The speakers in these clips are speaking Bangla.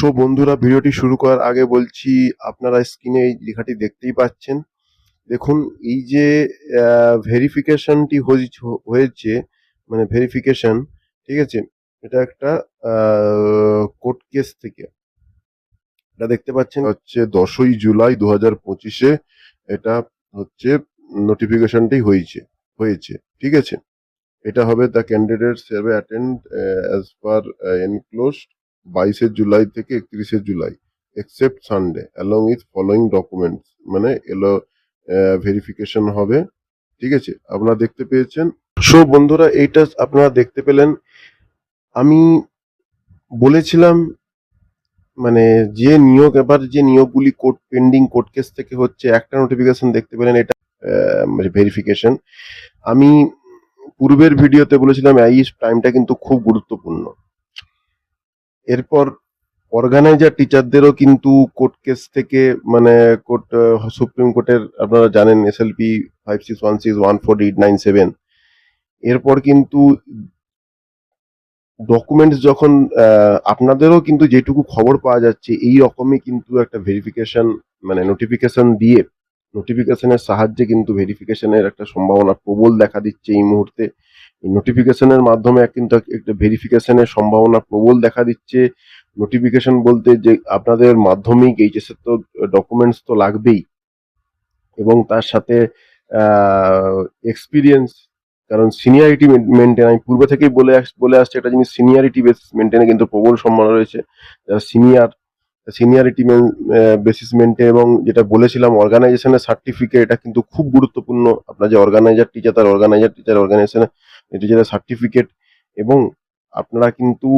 সো বন্ধুরা, ভিডিওটি শুরু করার আগে বলছি, আপনারা স্ক্রিনে এই লেখাটি দেখতেই পাচ্ছেন। দেখুন, এই যে ভেরিফিকেশনটি হয়েছে মানে ভেরিফিকেশন ঠিক আছে? এটা একটা কোর্ট কেস থেকে। এটা দেখতে পাচ্ছেন, হচ্ছে দশই জুলাই দু হাজার পঁচিশে এটা হচ্ছে নোটিফিকেশনটি হয়েছে হয়েছে, ঠিক আছে? এটা হবে the candidate survey attend as per enclosed বাইশে জুলাই থেকে একত্রিশে July except Sunday along with following documents মানে এলো ভেরিফিকেশন হবে, ঠিক আছে? আপনারা দেখতে পেয়েছেন? সো বন্ধুরা, এইটা আপনারা দেখতে পেলেন। আমি বলেছিলাম মানে যে নিয়োগ, এবার যে নিয়োগগুলি কোর্ট পেন্ডিং কোর্ট কেস থেকে হচ্ছে, একটা নোটিফিকেশন দেখতে পেলেন, এটা ভেরিফিকেশন আমি পূর্বের ভিডিওতে বলেছিলাম, এই টাইমটা কিন্তু খুব গুরুত্বপূর্ণ। এরপর অর্গানাইজার টিচারদেরও কিন্তু কোর্ট কেস থেকে মানে কোর্ট সুপ্রিম কোর্টের আপনারা জানেন SLP five six one six one four eight nine seven এরপর কিন্তু ডকুমেন্টস যখন আপনাদেরও কিন্তু যেটুকু খবর পাওয়া যাচ্ছে, এই রকমই কিন্তু একটা ভেরিফিকেশন মানে নোটিফিকেশন দিয়ে নোটিফিকেশনের সাহায্যে কিন্তু ভেরিফিকেশনের একটা সম্ভাবনা প্রবল দেখা দিচ্ছে এই মুহূর্তে। নোটিফিকেশনের মাধ্যমে কিন্তু একটা ভেরিফিকেশনের সম্ভাবনা প্রবল দেখা দিচ্ছে। নোটিফিকেশন বলতে যে আপনাদের মাধ্যমিক এইচএসের তো ডকুমেন্টস তো লাগবেই। এবং তার সাথে এক্সপিরিয়েন্স কারণ সিনিয়রিটি মেনটেন আমি পূর্বে থেকেই বলে বলে আসছে, একটা জিনিস সিনিয়রিটি বেস মেনটেনে কিন্তু প্রবল সম্ভাবনা রয়েছে। যারা সিনিয়র সিনিয়রিটি বেসিস মেনটেন এবং যেটা বলেছিলাম অর্গানাইজেশনের সার্টিফিকেট এটা কিন্তু খুব গুরুত্বপূর্ণ। আপনার যে অর্গানাইজার টিচার তার অর্গানাইজার টিচার অর্গানাইজেশনের টিচারের সার্টিফিকেট এবং আপনারা কিন্তু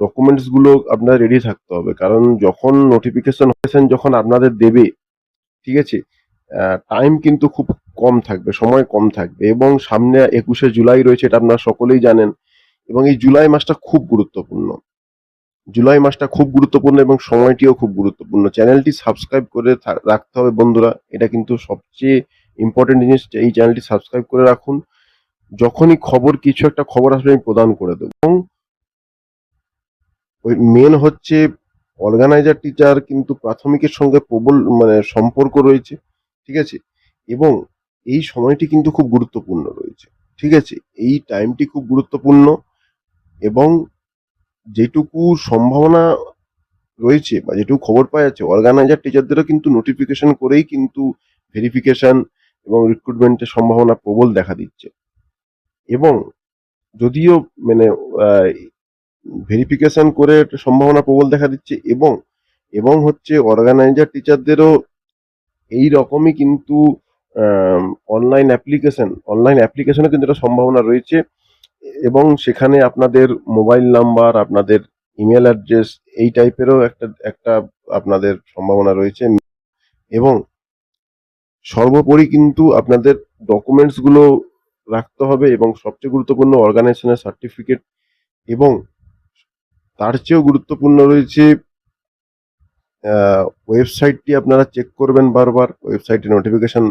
ডকুমেন্টসগুলো আপনার রেডি থাকতে হবে। কারণ যখন নোটিফিকেশন যখন আপনাদের দেবে, ঠিক আছে? টাইম কিন্তু খুব কম থাকবে, সময় কম থাকবে এবং সামনে একুশে জুলাই রয়েছে, এটা আপনারা সকলেই জানেন এবং এই জুলাই মাসটা খুব গুরুত্বপূর্ণ। জুলাই মাসটা খুব গুরুত্বপূর্ণ এবং সময়টিও খুব গুরুত্বপূর্ণ। চ্যানেলটি সাবস্ক্রাইব করে রাখতে হবে বন্ধুরা। এটা কিন্তু সবচেয়ে ইম্পর্টেন্ট জিনিস এই চ্যানেলটি সাবস্ক্রাইব করে রাখুন। যখনই খবর, কিছু একটা খবর আসবে আমি প্রদান করে দেবো। এবং ওই মেন হচ্ছে অর্গানাইজার টিচার কিন্তু প্রাথমিকের সঙ্গে প্রবল মানে সম্পর্ক রয়েছে, ঠিক আছে? এবং এই সময়টি কিন্তু খুব গুরুত্বপূর্ণ রয়েছে, ঠিক আছে? এই টাইমটি খুব গুরুত্বপূর্ণ এবং যেটুকু সম্ভাবনা রয়েছে বা যেটুকু খবর পাওয়া যাচ্ছে অর্গানাইজার টিচারদেরও কিন্তু নোটিফিকেশন করেই কিন্তু ভেরিফিকেশন এবং রিক্রুটমেন্টের সম্ভাবনা প্রবল দেখা দিচ্ছে। এবং যদিও মানে ভেরিফিকেশন করে সম্ভাবনা প্রবল দেখা দিচ্ছে এবং এবং হচ্ছে অর্গানাইজার টিচারদেরও এই রকমই কিন্তু অনলাইন অ্যাপ্লিকেশন অনলাইন অ্যাপ্লিকেশনও কিন্তু একটা সম্ভাবনা রয়েছে। এবং সেখানে আপনাদের মোবাইল নাম্বার, আপনাদের ইমেল অ্যাড্রেস এই টাইপেরও একটা একটা আপনাদের সম্ভাবনা রয়েছে। এবং সর্বোপরি কিন্তু আপনাদের ডকুমেন্টসগুলো রাখতে হবে এবং সবচেয়ে গুরুত্বপূর্ণ অর্গানাইজেশনের সার্টিফিকেট এবং তার চেয়েও গুরুত্বপূর্ণ রয়েছে ওয়েবসাইটটি আপনারা চেক করবেন বারবার। ওয়েবসাইটে নোটিফিকেশন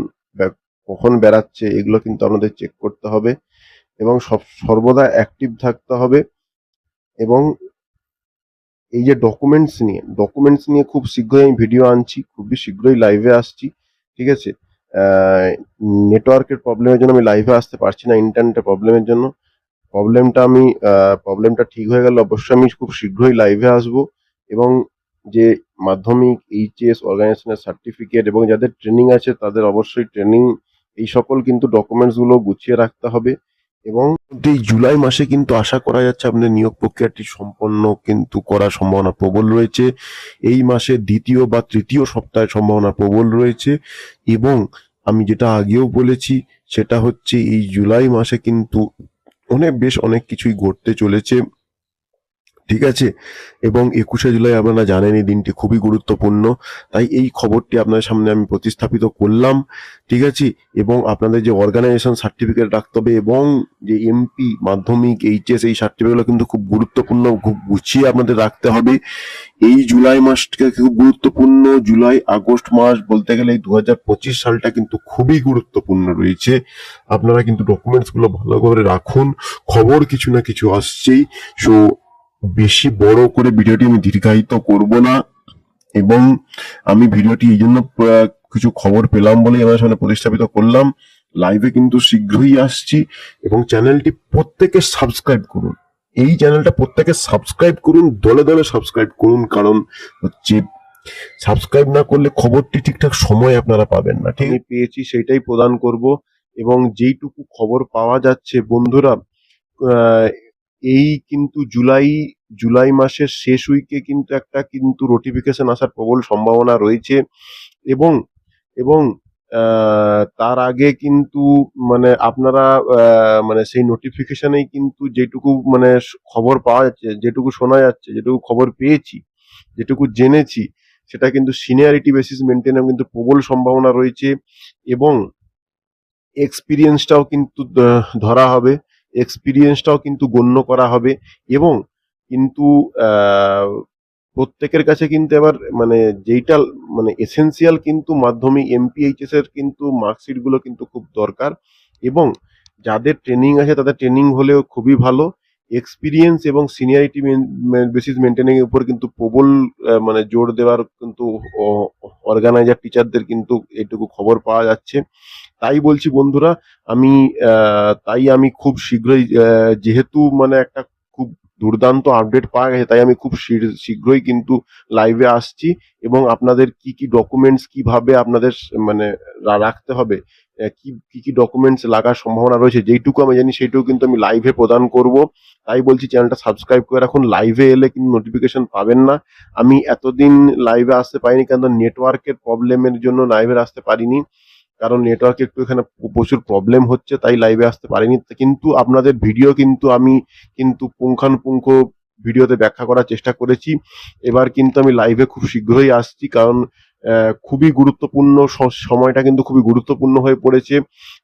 কখন বেরাচ্ছে এগুলো কিন্তু আপনাদের চেক করতে হবে। এবং সব, সর্বদা অ্যাক্টিভ থাকতে হবে। এবং এই যে ডকুমেন্টস নিয়ে ডকুমেন্টস নিয়ে খুব শীঘ্রই আমি ভিডিও আনছি, খুবই শীঘ্রই লাইভে আসছি, ঠিক আছে? নেটওয়ার্কের প্রবলেমের জন্য আমি লাইভে আসতে পারছি না ইন্টারনেটের প্রবলেমের জন্য। প্রবলেমটা আমি প্রবলেমটা ঠিক হয়ে গেলে অবশ্যই আমি খুব শীঘ্রই লাইভে আসব। এবং যে মাধ্যমিক এইচএস অর্গানাইজেশনের সার্টিফিকেট এবং যাদের ট্রেনিং আছে, তাদের অবশ্যই ট্রেনিং এই সকল কিন্তু ডকুমেন্টসগুলো গুছিয়ে রাখতে হবে। এবং এই জুলাই মাসে কিন্তু আশা করা যাচ্ছে আপনাদের নিয়োগ প্রক্রিয়াটি সম্পন্ন কিন্তু করার সম্ভাবনা প্রবল রয়েছে। এই মাসে দ্বিতীয় বা তৃতীয় সপ্তাহের সম্ভাবনা প্রবল রয়েছে এবং আমি যেটা আগেও বলেছি, সেটা হচ্ছে এই জুলাই মাসে কিন্তু অনেক, বেশ অনেক কিছুই ঘটতে চলেছে। ঠিক আছে? এবং একুশে জুলাই আপনারা জানেন এই দিনটি খুবই গুরুত্বপূর্ণ। তাই এই খবরটি আপনাদের সামনে আমি প্রতিস্থাপিত করলাম, ঠিক আছে? এবং আপনাদের যে অর্গানাইজেশন সার্টিফিকেট রাখতে হবে এবং যে এমপি মাধ্যমিক এইচএস এই সার্টিফিকেটগুলো কিন্তু খুব গুরুত্বপূর্ণ, খুব গুছিয়ে আপনাদের রাখতে হবে। এই জুলাই মাসটা খুব গুরুত্বপূর্ণ, জুলাই, আগস্ট মাস বলতে গেলে এই দু হাজার পঁচিশ সালটা কিন্তু খুবই গুরুত্বপূর্ণ রয়েছে। আপনারা কিন্তু ডকুমেন্টসগুলো ভালো করে রাখুন, খবর কিছু না কিছু আসছেই। সো বেশি বড় করে ভিডিওটি আমি দীর্ঘায়িত করব না, এবং আমি ভিডিওটি এই জন্য কিছু খবর পেলাম বলেই আমার সামনে প্রতিস্থাপিত করলাম। লাইভে কিন্তু শীঘ্রই আসছি, এবং চ্যানেলটি প্রত্যেকে সাবস্ক্রাইব করুন। এই চ্যানেলটা প্রত্যেকে সাবস্ক্রাইব করুন, দলে দলে সাবস্ক্রাইব করুন, কারণ হচ্ছে সাবস্ক্রাইব না করলে খবরটি ঠিকঠাক সময় আপনারা পাবেন না, ঠিক? পেয়েছি, সেটাই প্রদান করব, এবং যেইটুকু খবর পাওয়া যাচ্ছে, বন্ধুরা এই কিন্তু জুলাই জুলাই মাসের শেষ উইকে কিন্তু একটা কিন্তু নোটিফিকেশন আসার প্রবল সম্ভাবনা রয়েছে এবং এবং তার আগে কিন্তু মানে আপনারা মানে সেই নোটিফিকেশনেই কিন্তু যেটুকু মানে খবর পাওয়া যাচ্ছে, যেটুকু শোনা যাচ্ছে, যেটুকু খবর পেয়েছি, যেটুকু জেনেছি, সেটা কিন্তু সিনিয়রিটি বেসিস মেনটেনের কিন্তু প্রবল সম্ভাবনা রয়েছে এবং এক্সপিরিয়েন্সটাও কিন্তু ধরা হবে এক্সপিরিয়েন্সটাও কিন্তু গণ্য করা হবে এবং কিন্তু প্রত্যেকের কাছে কিন্তু এবার মানে যেইটা মানে এসেনশিয়াল কিন্তু মাধ্যমিক এমপিএইচএস এর কিন্তু মার্কশিটগুলো কিন্তু খুব দরকার এবং যাদের ট্রেনিং আছে তাদের ট্রেনিং হলেও খুবই ভালো। এক্সপিরিয়েন্স এবং সিনিয়রিটি বেসিস মেনটেনিং এর উপর কিন্তু প্রবল মানে জোর দেওয়ার কিন্তু অর্গানাইজার টিচারদের কিন্তু এইটুকু খবর পাওয়া যাচ্ছে। তাই বলছি বন্ধুরা, আমি তাই আমি খুব শীঘ্রই যেহেতু মানে একটা দুর্দান্ত আপডেট পাওয়া গেছে, তাই আমি খুব শীঘ্র- শীঘ্রই কিন্তু লাইভে আসছি এবং আপনাদের কি কি ডকুমেন্টস কীভাবে আপনাদের মানে রাখতে হবে কি কি কি ডকুমেন্টস লাগার সম্ভাবনা রয়েছে, যেইটুকু আমি জানি সেইটুকু কিন্তু আমি লাইভে প্রদান করব। তাই বলছি চ্যানেলটা সাবস্ক্রাইব করে রাখুন লাইভে এলে কিন্তু নোটিফিকেশন পাবেন না। আমি এতদিন লাইভে আসতে পারিনি কারণ নেটওয়ার্কের প্রবলেমের জন্য লাইভে আসতে পারিনি। কারণ নেটওয়ার্কে একটু এখানে প্রচুর প্রবলেম হচ্ছে, তাই লাইভে আসতে পারিনি। কিন্তু আপনাদের ভিডিও কিন্তু আমি কিন্তু পুঙ্খানুপুঙ্খ ভিডিওতে ব্যাখ্যা করার চেষ্টা করেছি। এবার কিন্তু আমি লাইভে খুব শীঘ্রই আসছি কারণ খুবই গুরুত্বপূর্ণ সময়টা কিন্তু খুবই গুরুত্বপূর্ণ হয়ে পড়েছে।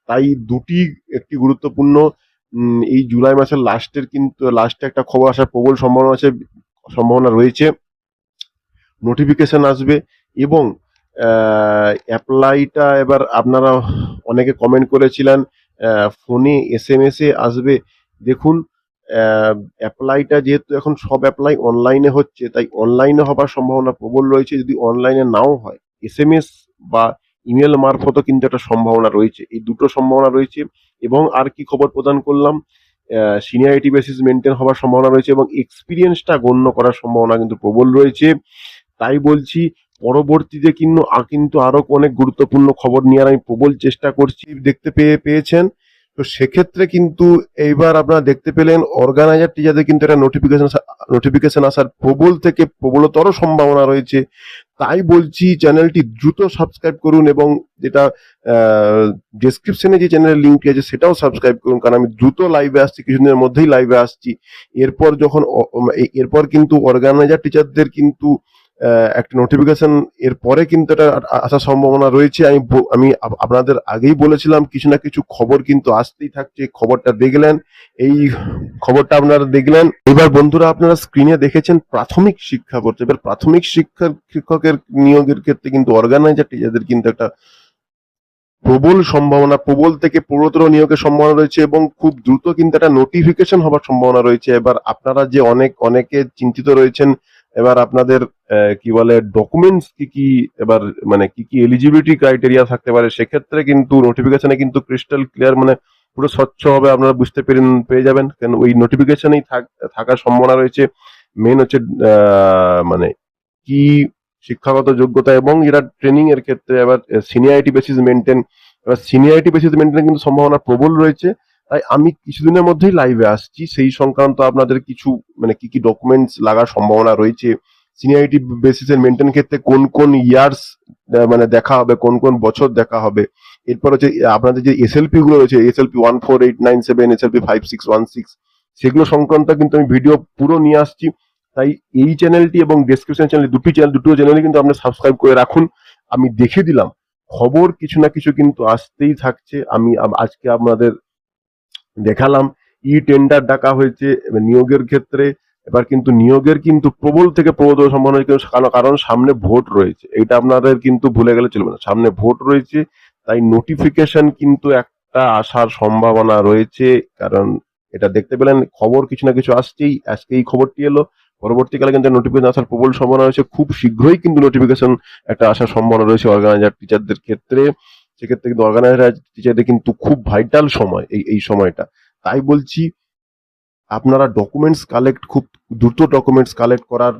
তাই দুটি একটি গুরুত্বপূর্ণ এই জুলাই মাসের লাস্টের কিন্তু লাস্টে একটা খবর আসার প্রবল সম্ভাবনা আছে, সম্ভাবনা রয়েছে। নোটিফিকেশন আসবে এবং অ্যাপ্লাইটা এবার আপনারা অনেকে কমেন্ট করেছিলেন ফোনে এস এম এস আসবে। দেখুন অ্যাপ্লাইটা যেহেতু এখন সব অ্যাপ্লাই অনলাইনে হচ্ছে, তাই অনলাইনে হবার সম্ভাবনা প্রবল রয়েছে। যদি অনলাইনে নাও হয় এস এম এস বা ইমেল মারফতও কিন্তু একটা সম্ভাবনা রয়েছে। এই দুটো সম্ভাবনা রয়েছে এবং আর কি খবর প্রদান করলাম সিনিয়রিটি বেসিস মেনটেন হওয়ার সম্ভাবনা রয়েছে এবং এক্সপিরিয়েন্সটা গণ্য করার সম্ভাবনা কিন্তু প্রবল রয়েছে। তাই বলছি পরবর্তীতে কিন্তু কিন্তু আরও অনেক গুরুত্বপূর্ণ খবর নিয়ে আমি প্রবল চেষ্টা করছি, দেখতে পেয়ে পেয়েছেন। তো সেক্ষেত্রে কিন্তু এইবার আপনারা দেখতে পেলেন অর্গানাইজার টিচারদের কিন্তু একটা নোটিফিকেশন নোটিফিকেশন আসার প্রবল থেকে প্রবলতর সম্ভাবনা রয়েছে। তাই বলছি চ্যানেলটি দ্রুত সাবস্ক্রাইব করুন এবং যেটা ডেসক্রিপশনে যে চ্যানেলের লিঙ্কটি আছে সেটাও সাবস্ক্রাইব করুন, কারণ আমি দ্রুত লাইভে আসছি, কিছুদিনের মধ্যেই লাইভে আসছি। এরপর যখন এরপর কিন্তু অর্গানাইজার টিচারদের কিন্তু একটা নোটিফিকেশন এর পরে কিন্তু এটা আসার সম্ভাবনা রয়েছে। আমি আমি আপনাদের আগেই বলেছিলাম, কিছু না কিছু খবর কিন্তু আসতেই থাকছে, খবরটা দেখলেন। এই খবরটা আপনারা দেখলেন। এবার বন্ধুরা, আপনারা স্ক্রিনে দেখেছেন প্রাথমিক শিক্ষা পড়ছে এবার প্রাথমিক শিক্ষার শিক্ষকের নিয়োগের ক্ষেত্রে কিন্তু অর্গানাইজার টিচারদের কিন্তু একটা প্রবল সম্ভাবনা, প্রবল থেকে প্রবলতর নিয়োগের সম্ভাবনা রয়েছে এবং খুব দ্রুত কিন্তু একটা নোটিফিকেশন হবার সম্ভাবনা রয়েছে। এবার আপনারা যে অনেক, অনেকে চিন্তিত রয়েছেন এবার আপনাদের কি বলে ডকুমেন্টস কি কি এবার মানে কি কি এলিজিবিলিটি ক্রাইটেরিয়া থাকতে পারে, সেক্ষেত্রে কিন্তু নোটিফিকেশনে কিন্তু ক্রিস্টাল ক্লিয়ার মানে পুরো স্বচ্ছ হবে, আপনারা বুঝতে পেরেন, পেয়ে যাবেন। কেন, ওই নোটিফিকেশনেই থাকার সম্ভাবনা রয়েছে। মেন হচ্ছে মানে কি শিক্ষাগত যোগ্যতা এবং এরা ট্রেনিং এর ক্ষেত্রে এবার সিনিয়রিটি বেসিস মেনটেন এবার সিনিয়রিটি বেসিস মেনটেন কিন্তু সম্ভাবনা প্রবল রয়েছে। তাই আমি কিছুদিনের মধ্যেই লাইভে আসছি। সেই সংক্রান্ত আপনাদের কিছু মানে কি কি ডকুমেন্টস লাগার সম্ভাবনা রয়েছে সিনিয়রিটি বেসিসের মেনটেন ক্ষেত্রে কোন কোন ইয়ার্স মানে দেখা হবে, কোন কোন বছর দেখা হবে। এরপর হচ্ছে, আপনাদের যে এসএলপি গুলো রয়েছে SLP one four eight nine seven SLP five six one six সেগুলো সংক্রান্ত কিন্তু আমি ভিডিও পুরো নিয়ে আসছি। তাই এই চ্যানেলটি এবং ডেসক্রিপশন চ্যানেল দুটি চ্যানেল দুটো চ্যানেলে কিন্তু আপনি সাবস্ক্রাইব করে রাখুন। আমি দেখে দিলাম। খবর কিছু না কিছু কিন্তু আসতেই থাকছে। আমি আজকে আপনাদের দেখালাম। ই টেন্ডার ডাকা হয়েছে নিয়োগের ক্ষেত্রে। এবার কিন্তু নিয়োগের কিন্তু প্রবল থেকে প্রবল সম্ভাবনা কারণ কারণ সামনে ভোট রয়েছে। এটা আপনাদের কিন্তু ভুলে গেলে চলবে না। সামনে ভোট রয়েছে, তাই নোটিফিকেশন কিন্তু একটা আসার সম্ভাবনা রয়েছে, কারণ এটা দেখতে পেলেন, খবর কিছু না কিছু আসছেই। আজকে এই খবরটি এলো। পরবর্তীকালে কিন্তু নোটিফিকেশন আসার প্রবল সম্ভাবনা রয়েছে। খুব শীঘ্রই কিন্তু নোটিফিকেশন একটা আসার সম্ভাবনা রয়েছে অর্গানাইজার টিচারদের ক্ষেত্রে। সেক্ষেত্রে কিন্তু অর্গানাইজার টিচারদের কিন্তু খুব ভাইটাল সময় এই এই সময়টা। তাই বলছি, আপনারা ডকুমেন্টস কালেক্ট খুব দ্রুত ডকুমেন্টস কালেক্ট করার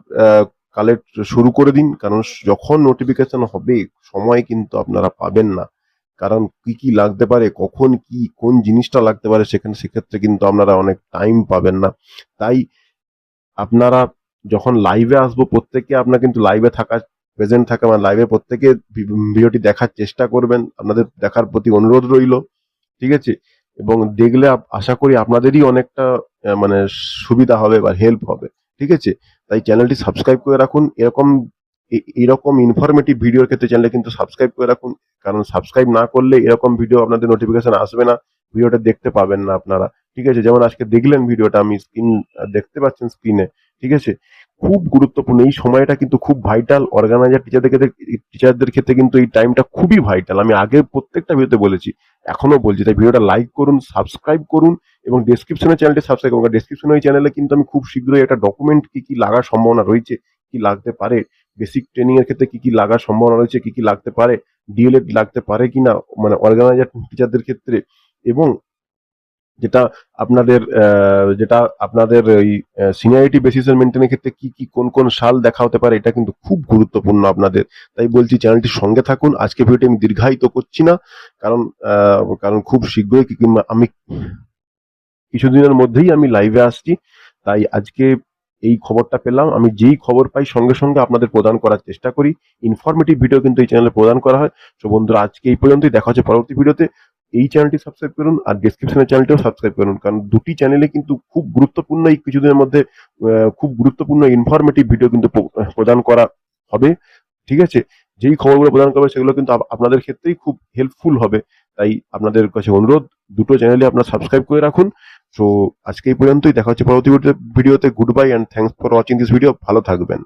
কালেক্ট শুরু করে দিন। কারণ যখন নোটিফিকেশন হবে, সময় কিন্তু আপনারা পাবেন না। কারণ কি কি লাগতে পারে, কখন কি, কোন জিনিসটা লাগতে পারে, সেখানে, সেক্ষেত্রে কিন্তু আপনারা অনেক টাইম পাবেন না। তাই আপনারা যখন লাইভে আসব প্রত্যেকে আপনার কিন্তু লাইভে থাকা প্রেজেন্ট থাকা আমার লাইভে প্রত্যেকে ভিডিওটি দেখার চেষ্টা করবেন। আপনাদের দেখার প্রতি অনুরোধ রইল, ঠিক আছে? এবং দেখলে আশা করি আপনাদেরই অনেকটা মানে সুবিধা হবে বা হেল্প হবে, ঠিক আছে? তাই চ্যানেলটি সাবস্ক্রাইব করে রাখুন। এরকম এরকম ইনফরমেটিভ ভিডিওর ক্ষেত্রে চ্যানেলটি কিন্তু সাবস্ক্রাইব করে রাখুন। কারণ সাবস্ক্রাইব না করলে এরকম ভিডিও আপনাদের নোটিফিকেশন আসবে না ভিডিওটা দেখতে পাবেন না আপনারা, ঠিক আছে? যেমন আজকে দেখলেন ভিডিওটা আমি স্ক্রিন দেখতে পাচ্ছেন স্ক্রিনে ঠিক আছে? খুব গুরুত্বপূর্ণ। এই সময়টা কিন্তু খুব ভাইটাল অর্গানাইজার টিচারদের ক্ষেত্রে টিচারদের ক্ষেত্রে কিন্তু এই টাইমটা খুবই ভাইটাল আমি আগে প্রত্যেকটা ভিডিওতে বলেছি এখনও বলছি। তাই ভিডিওটা লাইক করুন সাবস্ক্রাইব করুন এবং ডেসক্রিপশনে চ্যানেলটি সাবস্ক্রাইব করুন। ডেসক্রিপশনে ওই চ্যানেলে কিন্তু আমি খুব শীঘ্রই একটা ডকুমেন্ট কি কি লাগার সম্ভাবনা রয়েছে, কি লাগতে পারে বেসিক ট্রেনিং এর ক্ষেত্রে কি কি লাগার সম্ভাবনা রয়েছে, কি কি লাগতে পারে ডিএলএড লাগতে পারে কিনা মানে অর্গানাইজার টিচারদের ক্ষেত্রে এবং যেটা আপনাদের যেটা আপনাদের ওই সিনিয়রিটি বেসিসের মেনটেনের ক্ষেত্রে কি কি, কোন কোন সাল দেখা হতে পারে, এটা কিন্তু খুব গুরুত্বপূর্ণ আপনাদের। তাই বলছি চ্যানেলটির সঙ্গে থাকুন। আজকে ভিডিওটি আমি দীর্ঘায়িত করছি না, কারণ কারণ খুব শীঘ্রই কিংবা আমি কিছুদিনের মধ্যেই আমি লাইভে আসছি। তাই আজকে এই খবরটা পেলাম। আমি যেই খবর পাই, সঙ্গে সঙ্গে আপনাদের প্রদান করার চেষ্টা করি। ইনফরমেটিভ ভিডিও কিন্তু এই চ্যানেলে প্রদান করা হয়। তো বন্ধুরা, আজকে এই পর্যন্তই। দেখা হচ্ছে পরবর্তী ভিডিওতে এই চ্যানেলটি সাবস্ক্রাইব করুন আর ডিসক্রিপশনের চ্যানেলটিও সাবস্ক্রাইব করুন। কারণ দুটি চ্যানেলে কিন্তু খুব গুরুত্বপূর্ণ, এই কিছুদিনের মধ্যে খুব গুরুত্বপূর্ণ ইনফরমেটিভ ভিডিও কিন্তু প্রদান করা হবে। ঠিক আছে? যেই খবরগুলো প্রদান করবে সেগুলো কিন্তু আপনাদের ক্ষেত্রেই খুব হেল্পফুল হবে। তাই আপনাদের কাছে অনুরোধ, দুটো চ্যানেলে আপনারা সাবস্ক্রাইব করে রাখুন। তো আজকে এই পর্যন্তই। দেখা হচ্ছে পরবর্তী ভিডিওতে good bye and thanks for watching this video ভালো থাকবেন।